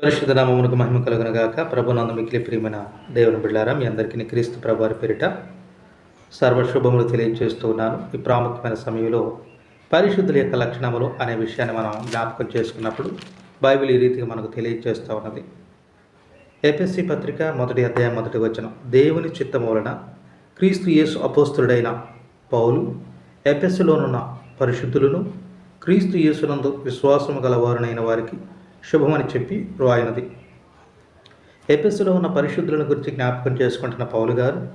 పరిశుద్ధ నామమునకు మహిమ కలుగును గాక. ప్రభునందు మిక్కిలి ప్రియమైన దేవుని బిడ్డారా మీ అందరికీ క్రీస్తు ప్రభువారి పేరిట సర్వశుభములు తెలియజేస్తూ ఉన్నాను. ఈ ప్రాముఖ్యమైన సమయంలో పరిశుద్ధుల యొక్క లక్షణములు అనే విషయాన్ని మనం జ్ఞాపకం చేసుకున్నప్పుడు బైబిల్ ఈ రీతిగా మనకు తెలియజేస్తూ ఉన్నది. ఎపిఎస్సి పత్రిక మొదటి అధ్యాయం మొదటి వచనం. దేవుని చిత్తము వలన క్రీస్తు యేసు అపోస్తుడైన పౌలు ఎపిఎస్సిలోనున్న పరిశుద్ధులను క్రీస్తు యేసునందు విశ్వాసము గలవారునైన వారికి శుభమని చెప్పి రాయినది ఎపిస్సులో ఉన్న పరిశుద్ధులను గురించి జ్ఞాపకం చేసుకుంటున్న పౌలు గారు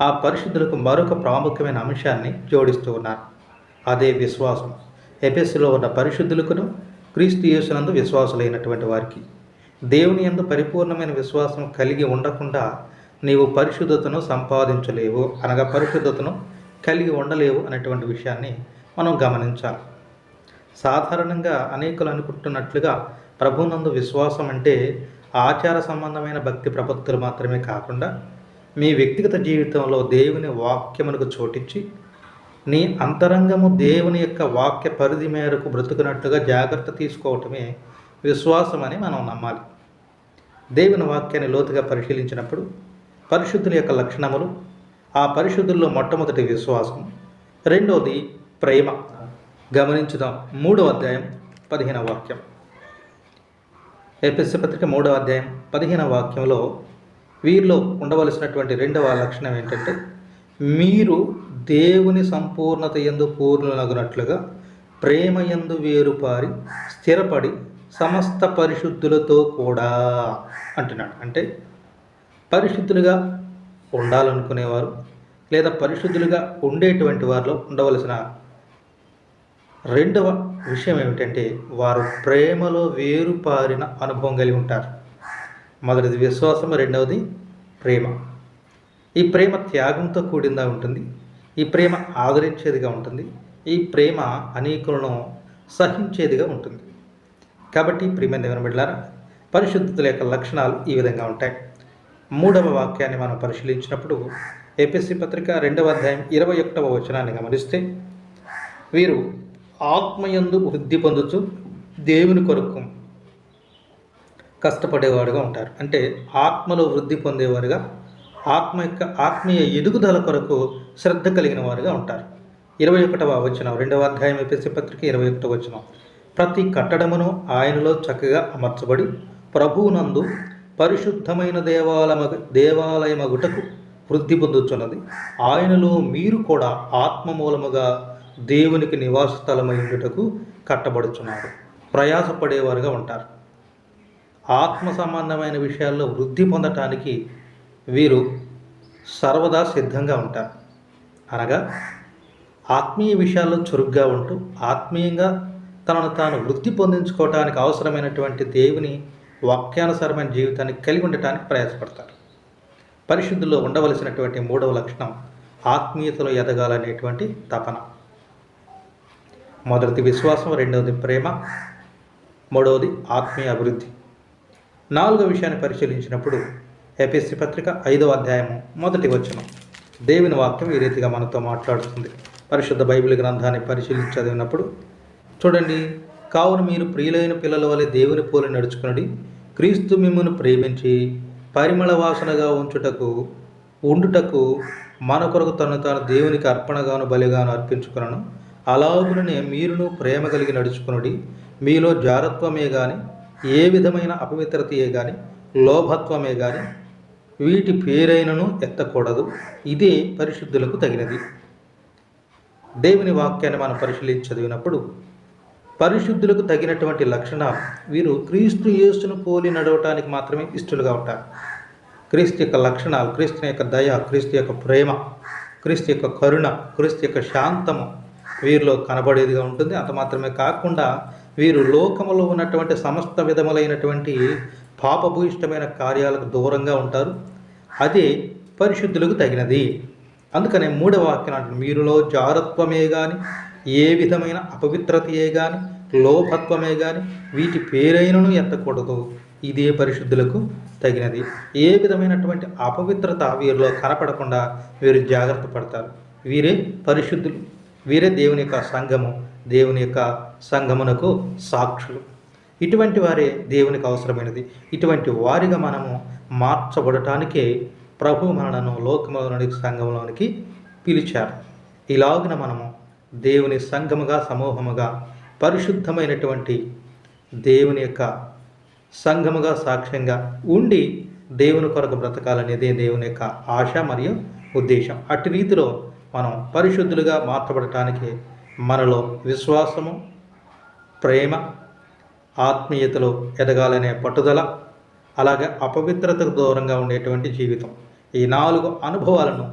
ఆ పరిశుద్ధులకు మరొక ప్రాముఖ్యమైన అంశాన్ని జోడిస్తూ ఉన్నారు. అదే విశ్వాసం. ఎపిస్సులో ఉన్న పరిశుద్ధులకును క్రీస్తు యేసునందు విశ్వాసులైనటువంటి వారికి. దేవుని యందు పరిపూర్ణమైన విశ్వాసం కలిగి ఉండకుండా నీవు పరిశుద్ధతను సంపాదించలేవు అనగా పరిశుద్ధతను కలిగి ఉండలేవు అనేటువంటి విషయాన్ని మనం గమనించాలి. సాధారణంగా అనేకులు అనుకుంటున్నట్లుగా ప్రభునందు విశ్వాసం అంటే ఆచార సంబంధమైన భక్తి ప్రపత్తులు మాత్రమే కాకుండా మీ వ్యక్తిగత జీవితంలో దేవుని వాక్యమునకు చోటించి నీ అంతరంగము దేవుని యొక్క వాక్య పరిధి మేరకు బ్రతుకున్నట్టుగా జాగ్రత్త తీసుకోవటమే విశ్వాసం అని మనం నమ్మాలి. దేవుని వాక్యాన్ని లోతుగా పరిశీలించినప్పుడు పరిశుద్ధుల యొక్క లక్షణములు ఆ పరిశుద్ధుల్లో మొట్టమొదటి విశ్వాసం రెండవది ప్రేమ. గమనించుదాం. మూడో అధ్యాయం పదిహేనవ వాక్యం. ఎపిఎస్సి పత్రిక మూడవ అధ్యాయం పదిహేనవ వాక్యంలో వీరిలో ఉండవలసినటువంటి రెండవ లక్షణం ఏంటంటే మీరు దేవుని సంపూర్ణత ఎందు పూర్ణులగునట్లుగా ప్రేమ ఎందు వేరుపారి స్థిరపడి సమస్త పరిశుద్ధులతో కూడా అంటున్నాడు. అంటే పరిశుద్ధులుగా ఉండాలనుకునేవారు లేదా పరిశుద్ధులుగా ఉండేటువంటి వారిలో ఉండవలసిన రెండవ విషయం ఏమిటంటే వారు ప్రేమలో వేరుపారిన అనుభవం కలిగి ఉంటారు. మొదటిది విశ్వాసం రెండవది ప్రేమ. ఈ ప్రేమ త్యాగంతో కూడిందా ఉంటుంది ఈ ప్రేమ ఆదరించేదిగా ఉంటుంది ఈ ప్రేమ అనేకులను సహించేదిగా ఉంటుంది. కాబట్టి ప్రేమ దేవుని బిడ్డారా పరిశుద్ధతల యొక్క లక్షణాలు ఈ విధంగా ఉంటాయి. మూడవ వాక్యాన్ని మనం పరిశీలించినప్పుడు ఏపీఎస్సి పత్రిక రెండవ అధ్యాయం ఇరవై ఒకటవ వచనాన్ని గమనిస్తే వీరు ఆత్మయందు వృద్ధి పొందుతూ దేవుని కొరకు కష్టపడేవాడుగా ఉంటారు. అంటే ఆత్మలో వృద్ధి పొందేవారుగా ఆత్మ యొక్క ఆత్మీయ ఎదుగుదల కొరకు శ్రద్ధ కలిగిన వారుగా ఉంటారు. ఇరవై ఒకటవ వచనం రెండవ అధ్యాయం ఎపిసి పత్రిక ఇరవై ఒకటవ వచనం. ప్రతి కట్టడమును ఆయనలో చక్కగా అమర్చబడి ప్రభువునందు పరిశుద్ధమైన దేవాలయ దేవాలయమగుటకు వృద్ధి పొందుతున్నది ఆయనలో మీరు కూడా ఆత్మ మూలముగా దేవునికి నివాస స్థలమైండుటకు కట్టబడుచున్నారు ప్రయాసపడేవారుగా ఉంటారు. ఆత్మ సంబంధమైన విషయాల్లో వృద్ధి పొందటానికి వీరు సర్వదా సిద్ధంగా ఉంటారు. అనగా ఆత్మీయ విషయాల్లో చురుగ్గా ఉంటూ ఆత్మీయంగా తనను తాను వృద్ధి పొందించుకోవటానికి అవసరమైనటువంటి దేవుని వాక్యానుసారమైన జీవితాన్ని కలిగి ఉండటానికి ప్రయాసపడతారు. పరిశుద్ధిలో ఉండవలసినటువంటి మూడవ లక్షణం ఆత్మీయతలో ఎదగాలనేటువంటి తపన. మొదటిది విశ్వాసం రెండవది ప్రేమ మూడవది ఆత్మీయ అభివృద్ధి. నాలుగో విషయాన్ని పరిశీలించినప్పుడు ఎపిఎస్సి పత్రిక ఐదవ అధ్యాయము మొదటి వచనం. దేవుని వాక్యం ఈ రీతిగా మనతో మాట్లాడుతుంది. పరిశుద్ధ బైబిల్ గ్రంథాన్ని పరిశీలించి చదివినప్పుడు చూడండి కావున మీరు ప్రియులైన పిల్లల వలె దేవుని పోలి నడుచుకునడి క్రీస్తు మిమ్మను ప్రేమించి పరిమళ వాసనగా ఉంచుటకు ఉండుటకు మన కొరకు తను తాను దేవునికి అర్పణగాను బలిగాను అర్పించుకున్నాను అలాగుననే మీరును ప్రేమ కలిగి నడుచుకునుడి. మీలో జారత్వమే కానీ ఏ విధమైన అపవిత్రతయే కానీ లోభత్వమే కానీ వీటి పేరైనను ఎత్తకూడదు. ఇదే పరిశుద్ధులకు తగినది. దేవుని వాక్యాన్ని మనం పరిశీలించి చదివినప్పుడు పరిశుద్ధులకు తగినటువంటి లక్షణాలు వీరు క్రీస్తు యేసును పోలి నడవటానికి మాత్రమే ఇష్టలుగా ఉంటారు. క్రీస్తు యొక్క లక్షణాలు క్రీస్తు యొక్క దయ క్రీస్తు యొక్క ప్రేమ క్రీస్తు యొక్క కరుణ క్రీస్తు యొక్క శాంతము వీరిలో కనబడేదిగా ఉంటుంది. అంత మాత్రమే కాకుండా వీరు లోకములో ఉన్నటువంటి సమస్త విధములైనటువంటి పాపభూయిష్టమైన కార్యాలకు దూరంగా ఉంటారు. అదే పరిశుద్ధులకు తగినది. అందుకనే మూడవ వాక్యం అంటుంది. మీరులో జారత్వమే కానీ ఏ విధమైన అపవిత్రతయే కానీ లోభత్వమే కానీ వీటి పేరైనను ఎత్తకూడదు. ఇదే పరిశుద్ధులకు తగినది. ఏ విధమైనటువంటి అపవిత్రత వీరిలో కనపడకుండా వీరు జాగ్రత్త పడతారు. వీరే పరిశుద్ధులు. వీరే దేవుని యొక్క సంఘము దేవుని యొక్క సంఘమునకు సాక్షులు. ఇటువంటి వారే దేవునికి అవసరమైనది. ఇటువంటి వారిగా మనము మార్చబడటానికే ప్రభు మనలను లోకములోనికి సంఘంలోనికి పిలిచారు. ఇలాగున మనము దేవుని సంఘముగా సమూహముగా పరిశుద్ధమైనటువంటి దేవుని యొక్క సంఘముగా సాక్ష్యంగా ఉండి దేవుని కొరకు బ్రతకాలనేదే దేవుని యొక్క ఆశ మరియు ఉద్దేశం. అట్టి రీతిలో మనం పరిశుద్ధులుగా మార్చబడటానికి మనలో విశ్వాసము ప్రేమ ఆత్మీయతలో ఎదగాలనే పట్టుదల అలాగే అపవిత్రతకు దూరంగా ఉండేటువంటి జీవితం. ఈ నాలుగు అనుభవాలను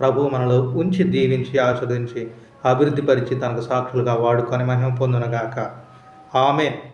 ప్రభు మనలో ఉంచి దీవించి ఆస్వాదించి అభివృద్ధిపరిచి తనకు సాక్షులుగా వాడుకొని మహిమ పొందునగాక. ఆమె